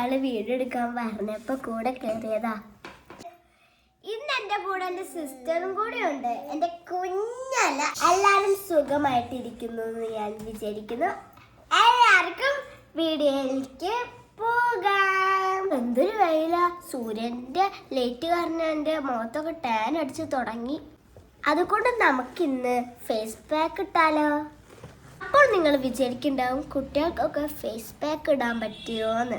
ഒരാൾ വീടെടുക്കാൻ പറഞ്ഞപ്പോ കൂടെ കയറിയതാ ഇന്ന് എന്റെ കൂടെ എന്റെ സിസ്റ്ററും കൂടെ ഉണ്ട്. എന്റെ കുഞ്ഞല്ല. എല്ലാരും സുഖമായിട്ടിരിക്കുന്നു എന്ന് ഞാൻ വിചാരിക്കുന്നു. എല്ലാവർക്കും വീഡിയോയിലേക്ക് പോകാം. എന്തൊരു വെയില. സൂര്യന്റെ ലൈറ്റ് കാരണം എന്റെ മുഖത്തൊക്കെ ടാൻ അടിച്ച് തുടങ്ങി. അതുകൊണ്ട് നമുക്കിന്ന് ഫേസ് പാക്ക് ഇട്ടാലോ? അപ്പോൾ നിങ്ങൾ വിചാരിക്കുന്നുണ്ടാവും കുട്ടികൾക്കൊക്കെ ഫേസ് പാക്ക് ഇടാൻ പറ്റുമോന്ന്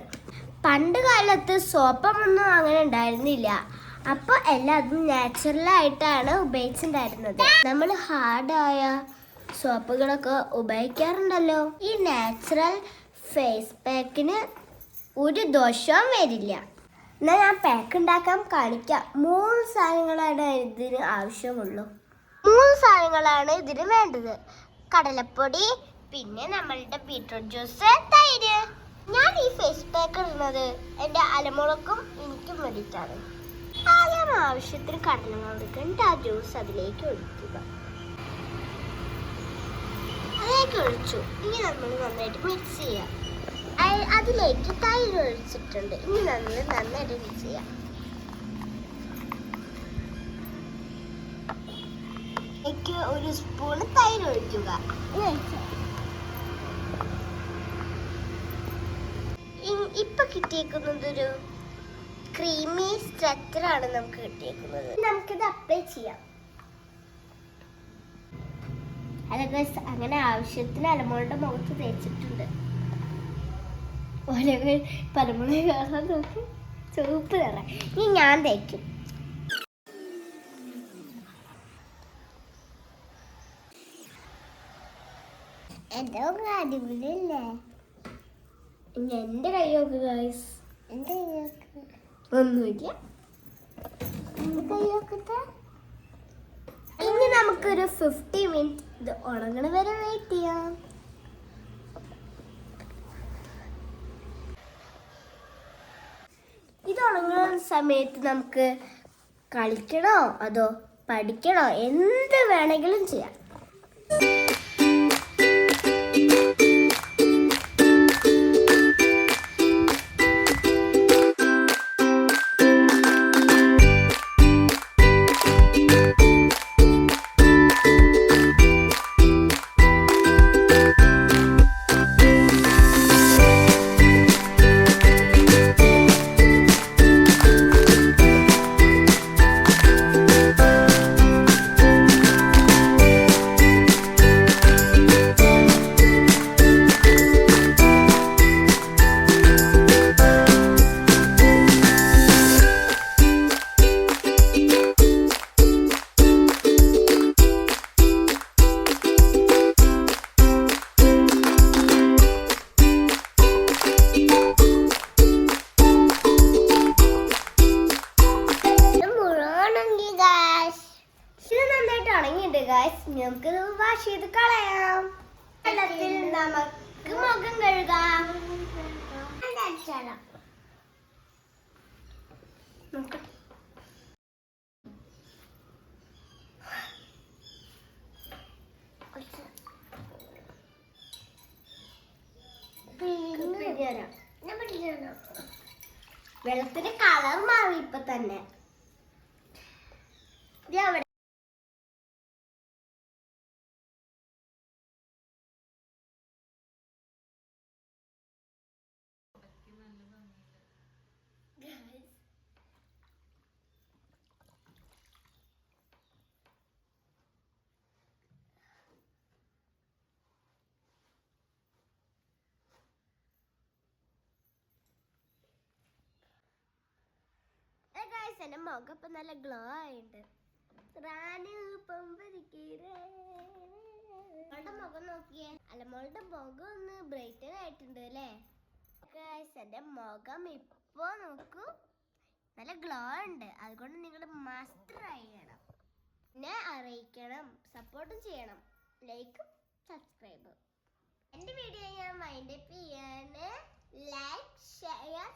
പണ്ട് കാലത്ത് സോപ്പമൊന്നും അങ്ങനെ ഉണ്ടായിരുന്നില്ല. അപ്പോൾ എല്ലാതും നാച്ചുറലായിട്ടാണ് ഉപയോഗിച്ചിട്ടുണ്ടായിരുന്നത്. നമ്മൾ ഹാർഡായ സോപ്പുകളൊക്കെ ഉപയോഗിക്കാറുണ്ടല്ലോ. ഈ നാച്ചുറൽ ഫേസ് പാക്കിന് ഒരു ദോഷവും വരില്ല. എന്നാൽ ഞാൻ പാക്ക് ഉണ്ടാക്കാൻ കാണിക്കാം. മൂന്ന് സാധനങ്ങളാണ് ഇതിന് ആവശ്യമുള്ളൂ. മൂന്ന് സാധനങ്ങളാണ് ഇതിന് വേണ്ടത്. കടലപ്പൊടി പിന്നെ നമ്മളുടെ ബീട്രൂട്ട് ജ്യൂസ് തൈര്. ഇടുന്നത് എന്റെ അലമുളക്കും എനിക്കും വേണ്ടിയിട്ടാണ്. ആദ്യം ആവശ്യത്തിന് കടലങ്ങൾ എടുക്കേണ്ട ആ ജ്യൂസ് അതിലേക്ക് ഒഴിക്കുക. അതിലേക്ക് ഒഴിച്ചു. ഇനി നമ്മൾ നന്നായിട്ട് മിക്സ് ചെയ്യാം. അതിലേക്ക് തൈര് ഒഴിച്ചിട്ടുണ്ട്. ഇനി നമ്മൾ നന്നായിട്ട് മിക്സ് ചെയ്യാം. ഒരു സ്പൂൺ തൈര് ഒഴിക്കുക. ഇപ്പൊ കിട്ടിയേക്കുന്നത് ഒരു ക്രീമി സ്ട്രക്ചറാണ് നമുക്ക് കിട്ടിയേക്കുന്നത്. നമുക്കിത് അപ്ലൈ ചെയ്യാം. അതൊക്കെ അങ്ങനെ ആവശ്യത്തിന് അലമോളുടെ മുഖത്ത് തേച്ചിട്ടുണ്ട്. ഓരോ പരമുള കാണാൻ നോക്കി. ചുവപ്പ് നിറ ഇനി ഞാൻ തേക്കും. എന്തോ അടിപൊളിയല്ലേ? ഇനി എന്റെ കൈ നോക്ക് ഗൈസ് എന്റെ കൈ നോക്ക് ഒന്നുമില്ല ഇനി നമുക്കൊരു ഫിഫ്റ്റി മിനിറ്റ് ഇത് ഉണങ്ങണ വരെ വെയിറ്റ് ചെയ്യാം. ഇത് ഉണങ്ങുന്ന സമയത്ത് നമുക്ക് കളിക്കണോ അതോ പഠിക്കണോ? എന്ത് വേണമെങ്കിലും ചെയ്യാം. ഗായ്സ് നമുക്ക് വാഷ് ചെയ്ത് കളയാം. വെള്ളത്തിൽ നമുക്ക് മുഖം കഴുകാം. വെള്ളത്തിന്റെ കളർ മാറി ഇപ്പൊ തന്നെ. അവിടെ ഗൈസ് മുഖം ഇപ്പൊ നല്ല ഗ്ലോ ആയിട്ടുണ്ട്. റാണി അവളുടെ മുഖം നോക്കിയേ. അല്ല മോളുടെ മുഖം ഒന്ന് ബ്രൈറ്റൻ ആയിട്ടുണ്ട് അല്ലേ? ഗൈസ് മുഖം ഇപ്പൊ നോക്കൂ. നല്ല ഗ്ലോ ഉണ്ട്. അതുകൊണ്ട് നിങ്ങൾ മസ്റ്റ് ട്രൈ പിന്നെ അറിയിക്കണം. സപ്പോർട്ടും ചെയ്യണം. ലൈക്കും സബ്സ്ക്രൈബും എന്റെ വീഡിയോ ഞാൻ മൈൻഡ് അപ്പ് ചെയ്യാൻ. Like share